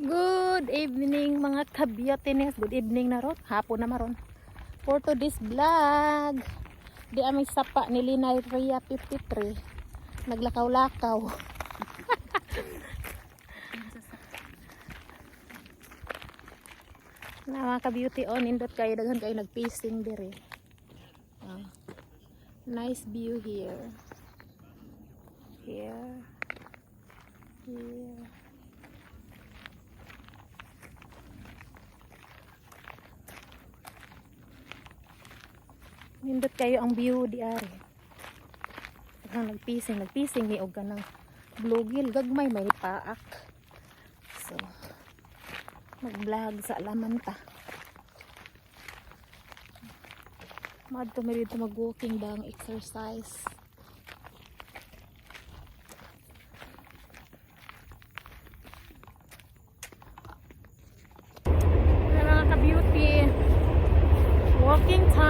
Good evening mga kabiyotines. Good evening na ron. Hapon na maron. For today's vlog. Di aming sapa ni Linay Rhea 53. Naglakaw-lakaw. na mga ka-beauty on indot kayo daghan kayo nag-pacing dire. Ah. Nice view here. Here. Here. Nindot kayo ang view di ari. Ang nagpising, nagpising ni og kanang blugil gagmay may paak. So mag-vlog sa alaman ta. Madto mi dito mag-walking bang exercise. Mga ka-beauty. Walking time.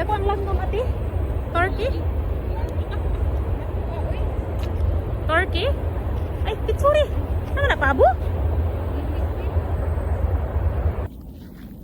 dako ang langgam ati. Turkey? Turkey? Ay, pitsuri. Ano na pabo?